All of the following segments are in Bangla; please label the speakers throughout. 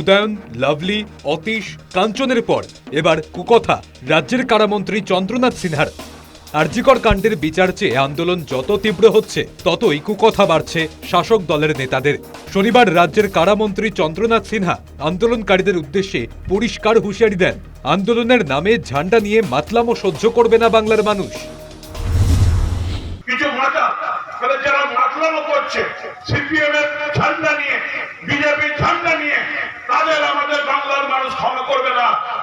Speaker 1: উদয়ন, লাভলি, অতীশ, কাঞ্চনের পর। এবার কুকথা, রাজ্যের কারামন্ত্রী চন্দ্রনাথ সিনহার। আরজিকর কাণ্ডের বিচার চেয়ে আন্দোলন যত তীব্র হচ্ছে, ততই কুকথা বাড়ছে শাসক দলের নেতাদের। শনিবার রাজ্যের কারামন্ত্রী চন্দ্রনাথ সিনহা আন্দোলনকারীদের উদ্দেশ্যে পরিষ্কার হুঁশিয়ারি দেন। আন্দোলনের নামে ঝান্ডা নিয়ে মাতলামো সহ্য করবে না বাংলার মানুষ।
Speaker 2: করছে সিপিএম এর ঝান্ডা নিয়ে বিজেপির ঝান্ডা নিয়ে তাদের আমাদের বাংলার মানুষ ক্ষমা করবে না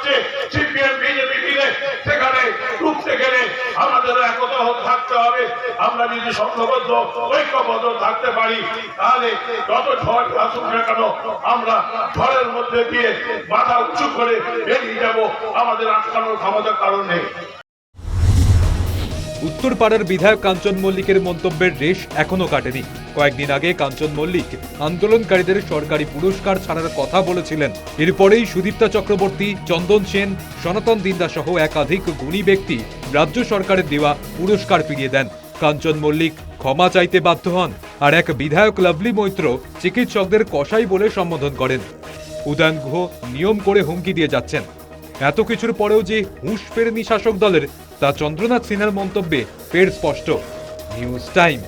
Speaker 2: করছে সিপিএম, বিজেপি মিলে সেখানে ঢুকতে গেলে আমাদের একতা থাকতে হবে। আমরা যদি সংঘবদ্ধ, ঐক্যবদ্ধ থাকতে পারি, তাহলে যত ঝড় আসুক না কেন, আমরা ঝড়ের মধ্যে দিয়ে মাথা উঁচু করে বেরিয়ে যাব। আমাদের আটকানোর ক্ষমতা কারণে
Speaker 1: উত্তরপাড়ার বিধায়ক কাঞ্চন মল্লিকের মন্তব্যের রেশ এখনও কাটেনি। কয়েকদিন আগে কাঞ্চন মল্লিক আন্দোলনকারীদের সরকারি পুরস্কার ছাড়ার কথা বলেছিলেন। এরপরেই সুদীপ্তা চক্রবর্তী, চন্দন সেন, সনাতন দিন্দা সহ একাধিক গুণী ব্যক্তি রাজ্য সরকারের দেওয়া পুরস্কার ফিরিয়ে দেন। কাঞ্চন মল্লিক ক্ষমা চাইতে বাধ্য হন আর এক বিধায়ক লাভলি মৈত্র চিকিৎসকদের কসাই বলে সম্বোধন করেন। উদয়ন গুহ নিয়ম করে হুমকি দিয়ে যাচ্ছেন। এত কিছুর পরেও যে হুঁশ ফেরেনি শাসক দলের, তা চন্দ্রনাথ সিনহার মন্তব্যে ফের স্পষ্ট। News time.